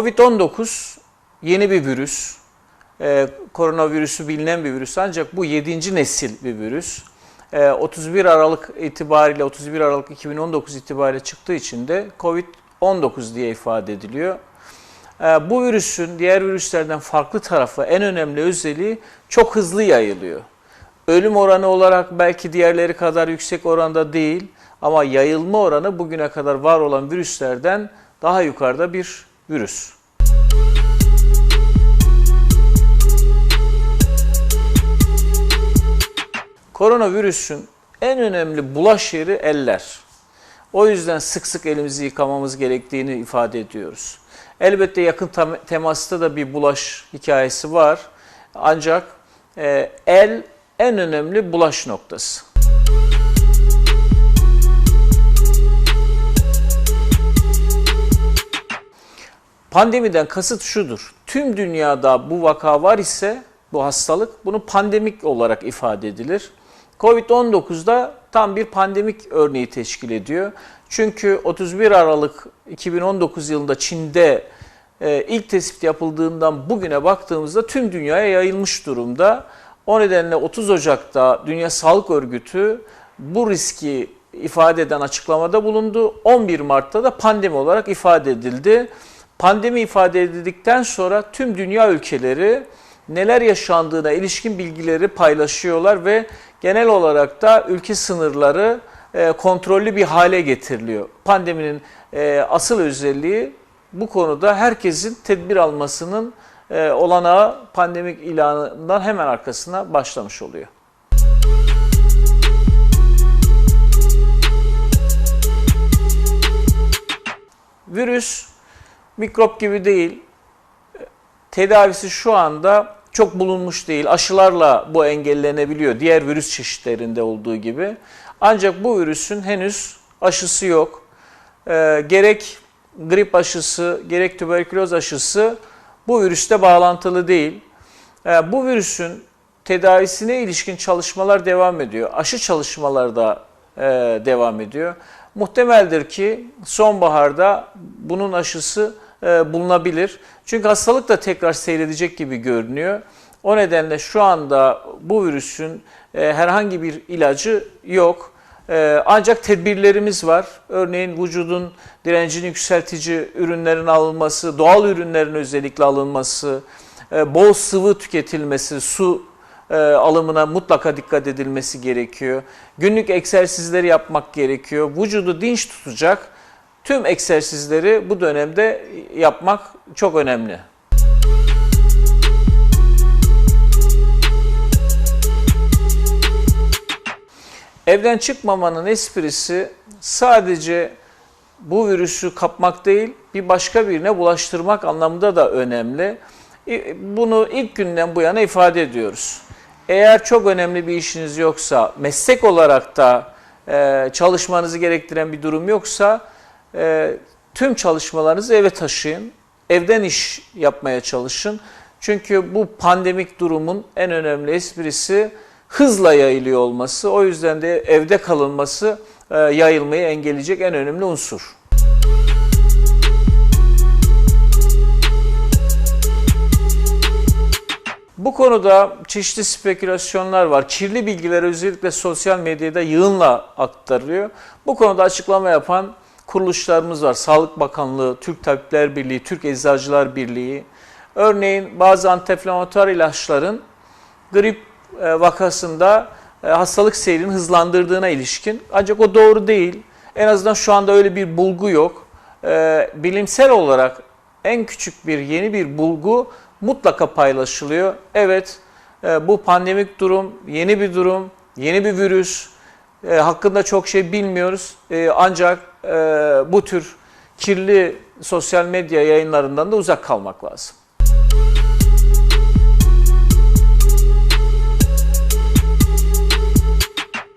Covid-19 yeni bir virüs. Ee, koronavirüsü bilinen bir virüs ancak bu 7. nesil bir virüs. Ee, 31 Aralık itibariyle 31 Aralık 2019 itibariyle çıktığı için de Covid-19 diye ifade ediliyor. Ee, bu virüsün diğer virüslerden farklı tarafı en önemli özelliği çok hızlı yayılıyor. Ölüm oranı olarak belki diğerleri kadar yüksek oranda değil ama yayılma oranı bugüne kadar var olan virüslerden daha yukarıda bir virüs. Koronavirüsün en önemli bulaş yeri eller. O yüzden sık sık elimizi yıkamamız gerektiğini ifade ediyoruz. Elbette yakın tem- temasta da bir bulaş hikayesi var. Ancak e, el en önemli bulaş noktası. Pandemiden kasıt şudur. Tüm dünyada bu vaka var ise bu hastalık bunu pandemik olarak ifade edilir. Covid-19'da tam bir pandemik örneği teşkil ediyor. Çünkü 31 Aralık 2019 yılında Çin'de e, ilk tespit yapıldığından bugüne baktığımızda tüm dünyaya yayılmış durumda. O nedenle 30 Ocak'ta Dünya Sağlık Örgütü bu riski ifade eden açıklamada bulundu. 11 Mart'ta da pandemi olarak ifade edildi. Pandemi ifade edildikten sonra tüm dünya ülkeleri neler yaşandığına ilişkin bilgileri paylaşıyorlar ve genel olarak da ülke sınırları e, kontrollü bir hale getiriliyor. Pandeminin e, asıl özelliği bu konuda herkesin tedbir almasının e, olanağı pandemik ilanından hemen arkasına başlamış oluyor. Virüs mikrop gibi değil. Tedavisi şu anda çok bulunmuş değil. Aşılarla bu engellenebiliyor. Diğer virüs çeşitlerinde olduğu gibi. Ancak bu virüsün henüz aşısı yok. Ee, gerek grip aşısı, gerek tüberküloz aşısı bu virüste bağlantılı değil. Ee, bu virüsün tedavisine ilişkin çalışmalar devam ediyor. Aşı çalışmaları da e, devam ediyor. Muhtemeldir ki sonbaharda bunun aşısı e, bulunabilir. Çünkü hastalık da tekrar seyredecek gibi görünüyor. O nedenle şu anda bu virüsün e, herhangi bir ilacı yok. E, ancak tedbirlerimiz var. Örneğin vücudun direncini yükseltici ürünlerin alınması, doğal ürünlerin özellikle alınması, e, bol sıvı tüketilmesi, su e, alımına mutlaka dikkat edilmesi gerekiyor. Günlük egzersizleri yapmak gerekiyor. Vücudu dinç tutacak tüm egzersizleri bu dönemde yapmak çok önemli. Evden çıkmamanın esprisi sadece bu virüsü kapmak değil, bir başka birine bulaştırmak anlamında da önemli. Bunu ilk günden bu yana ifade ediyoruz. Eğer çok önemli bir işiniz yoksa, meslek olarak da çalışmanızı gerektiren bir durum yoksa, e, tüm çalışmalarınızı eve taşıyın. Evden iş yapmaya çalışın. Çünkü bu pandemik durumun en önemli esprisi hızla yayılıyor olması. O yüzden de evde kalınması e, yayılmayı engelleyecek en önemli unsur. Bu konuda çeşitli spekülasyonlar var. Kirli bilgiler özellikle sosyal medyada yığınla aktarılıyor. Bu konuda açıklama yapan kuruluşlarımız var. Sağlık Bakanlığı, Türk Tabipler Birliği, Türk Eczacılar Birliği. Örneğin bazı antiinflamatuar ilaçların grip e, vakasında e, hastalık seyrini hızlandırdığına ilişkin. Ancak o doğru değil. En azından şu anda öyle bir bulgu yok. E, bilimsel olarak en küçük bir yeni bir bulgu mutlaka paylaşılıyor. Evet bu pandemik durum, yeni bir durum, yeni bir virüs. Hakkında çok şey bilmiyoruz. Ancak bu tür kirli sosyal medya yayınlarından da uzak kalmak lazım.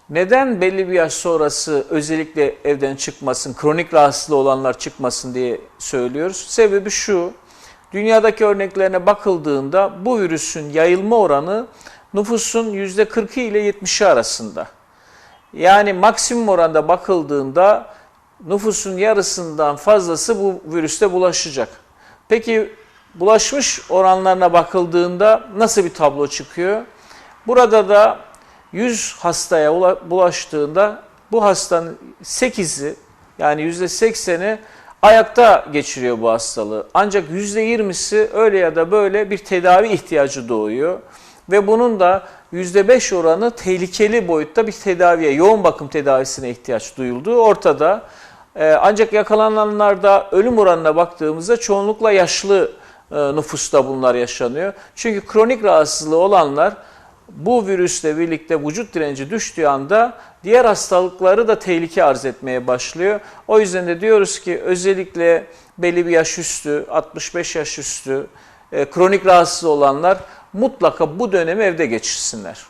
Neden belli bir yaş sonrası özellikle evden çıkmasın, kronik rahatsızlığı olanlar çıkmasın diye söylüyoruz? Sebebi şu, dünyadaki örneklerine bakıldığında bu virüsün yayılma oranı nüfusun %40'ı ile 70'i arasında. Yani maksimum oranda bakıldığında nüfusun yarısından fazlası bu virüste bulaşacak. Peki bulaşmış oranlarına bakıldığında nasıl bir tablo çıkıyor? Burada da 100 hastaya ula- bulaştığında bu hastanın 8'i yani %80'i ayakta geçiriyor bu hastalığı. Ancak %20'si öyle ya da böyle bir tedavi ihtiyacı doğuyor. Ve bunun da %5 oranı tehlikeli boyutta bir tedaviye, yoğun bakım tedavisine ihtiyaç duyulduğu ortada. Ee, ancak yakalananlarda ölüm oranına baktığımızda çoğunlukla yaşlı e, nüfusta bunlar yaşanıyor. Çünkü kronik rahatsızlığı olanlar bu virüsle birlikte vücut direnci düştüğü anda diğer hastalıkları da tehlike arz etmeye başlıyor. O yüzden de diyoruz ki özellikle belli bir yaş üstü, 65 yaş üstü, e, kronik rahatsız olanlar mutlaka bu dönemi evde geçirsinler.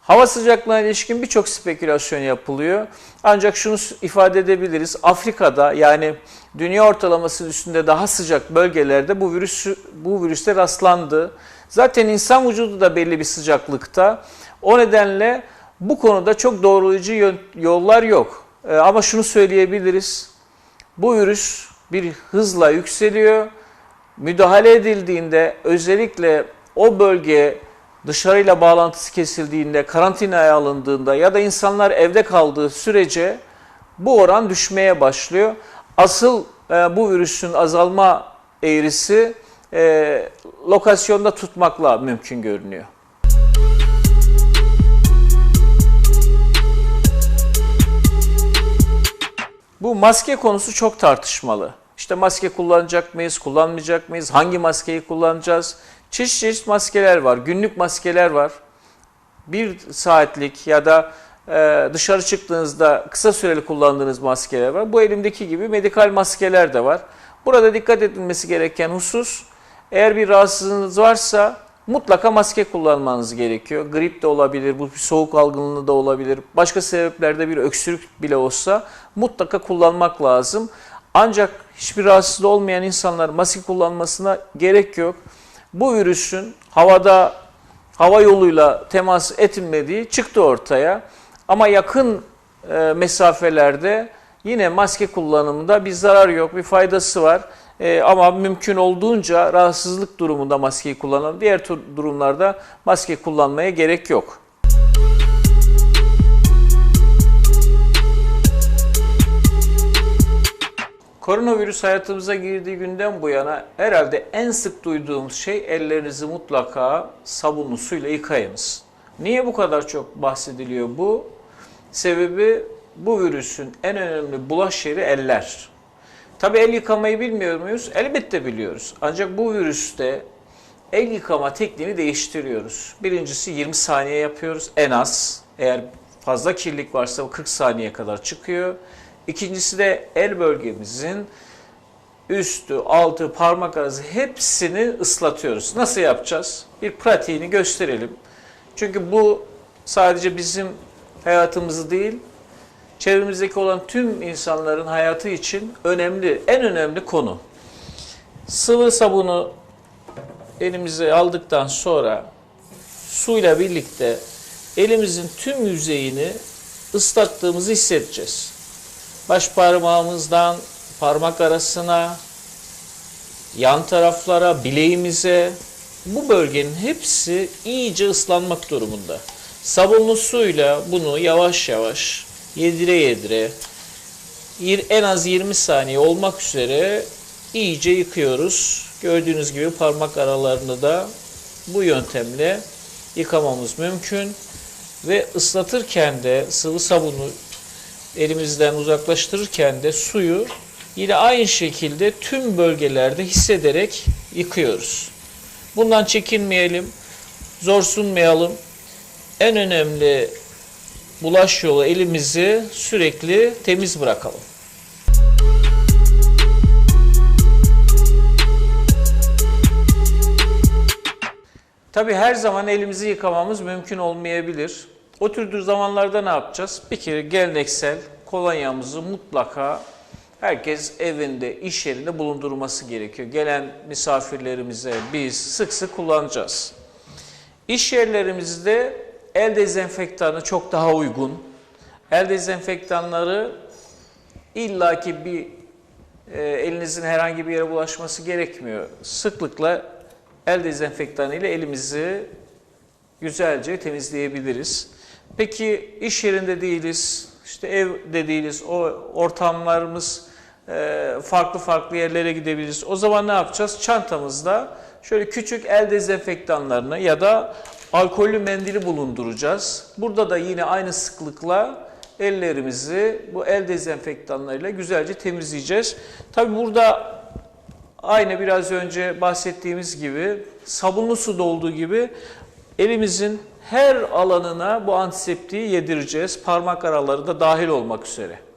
Hava sıcaklığına ilişkin birçok spekülasyon yapılıyor. Ancak şunu ifade edebiliriz. Afrika'da yani dünya ortalamasının üstünde daha sıcak bölgelerde bu virüs bu virüste rastlandı. Zaten insan vücudu da belli bir sıcaklıkta. O nedenle bu konuda çok doğrulayıcı yollar yok. Ee, ama şunu söyleyebiliriz. Bu virüs bir hızla yükseliyor. Müdahale edildiğinde özellikle o bölge dışarıyla bağlantısı kesildiğinde, karantinaya alındığında ya da insanlar evde kaldığı sürece bu oran düşmeye başlıyor. Asıl e, bu virüsün azalma eğrisi e, lokasyonda tutmakla mümkün görünüyor. Bu maske konusu çok tartışmalı. İşte maske kullanacak mıyız, kullanmayacak mıyız, hangi maskeyi kullanacağız? Çeşit çeşit maskeler var, günlük maskeler var. Bir saatlik ya da e, dışarı çıktığınızda kısa süreli kullandığınız maskeler var. Bu elimdeki gibi medikal maskeler de var. Burada dikkat edilmesi gereken husus, eğer bir rahatsızlığınız varsa mutlaka maske kullanmanız gerekiyor. Grip de olabilir, bu bir soğuk algınlığı da olabilir. Başka sebeplerde bir öksürük bile olsa mutlaka kullanmak lazım. Ancak hiçbir rahatsızlığı olmayan insanlar maske kullanmasına gerek yok. Bu virüsün havada hava yoluyla temas etmediği çıktı ortaya. Ama yakın e, mesafelerde yine maske kullanımında bir zarar yok, bir faydası var. E, ama mümkün olduğunca rahatsızlık durumunda maskeyi kullanalım. Diğer durumlarda maske kullanmaya gerek yok. Koronavirüs hayatımıza girdiği günden bu yana herhalde en sık duyduğumuz şey ellerinizi mutlaka sabunlu suyla yıkayınız. Niye bu kadar çok bahsediliyor bu? Sebebi bu virüsün en önemli bulaş yeri eller. Tabi el yıkamayı bilmiyor muyuz? Elbette biliyoruz. Ancak bu virüste el yıkama tekniğini değiştiriyoruz. Birincisi 20 saniye yapıyoruz en az. Eğer fazla kirlilik varsa 40 saniye kadar çıkıyor. İkincisi de el bölgemizin üstü, altı, parmak arası hepsini ıslatıyoruz. Nasıl yapacağız? Bir pratiğini gösterelim. Çünkü bu sadece bizim hayatımızı değil, çevremizdeki olan tüm insanların hayatı için önemli, en önemli konu. Sıvı sabunu elimize aldıktan sonra suyla birlikte elimizin tüm yüzeyini ıslattığımızı hissedeceğiz. Baş parmağımızdan parmak arasına, yan taraflara, bileğimize bu bölgenin hepsi iyice ıslanmak durumunda. Sabunlu suyla bunu yavaş yavaş yedire yedire en az 20 saniye olmak üzere iyice yıkıyoruz. Gördüğünüz gibi parmak aralarını da bu yöntemle yıkamamız mümkün. Ve ıslatırken de sıvı sabunu elimizden uzaklaştırırken de suyu yine aynı şekilde tüm bölgelerde hissederek yıkıyoruz. Bundan çekinmeyelim, zor sunmayalım. En önemli bulaş yolu elimizi sürekli temiz bırakalım. Tabi her zaman elimizi yıkamamız mümkün olmayabilir. O tür zamanlarda ne yapacağız? Bir kere geleneksel kolonyamızı mutlaka herkes evinde, iş yerinde bulundurması gerekiyor. Gelen misafirlerimize biz sık sık kullanacağız. İş yerlerimizde el dezenfektanı çok daha uygun. El dezenfektanları illaki bir e, elinizin herhangi bir yere bulaşması gerekmiyor. Sıklıkla el dezenfektanı ile elimizi güzelce temizleyebiliriz. Peki iş yerinde değiliz, işte evde değiliz, o ortamlarımız e, farklı farklı yerlere gidebiliriz. O zaman ne yapacağız? Çantamızda şöyle küçük el dezenfektanlarını ya da alkollü mendili bulunduracağız. Burada da yine aynı sıklıkla ellerimizi bu el dezenfektanlarıyla güzelce temizleyeceğiz. Tabi burada aynı biraz önce bahsettiğimiz gibi sabunlu suda olduğu gibi elimizin her alanına bu antiseptiği yedireceğiz. Parmak araları da dahil olmak üzere.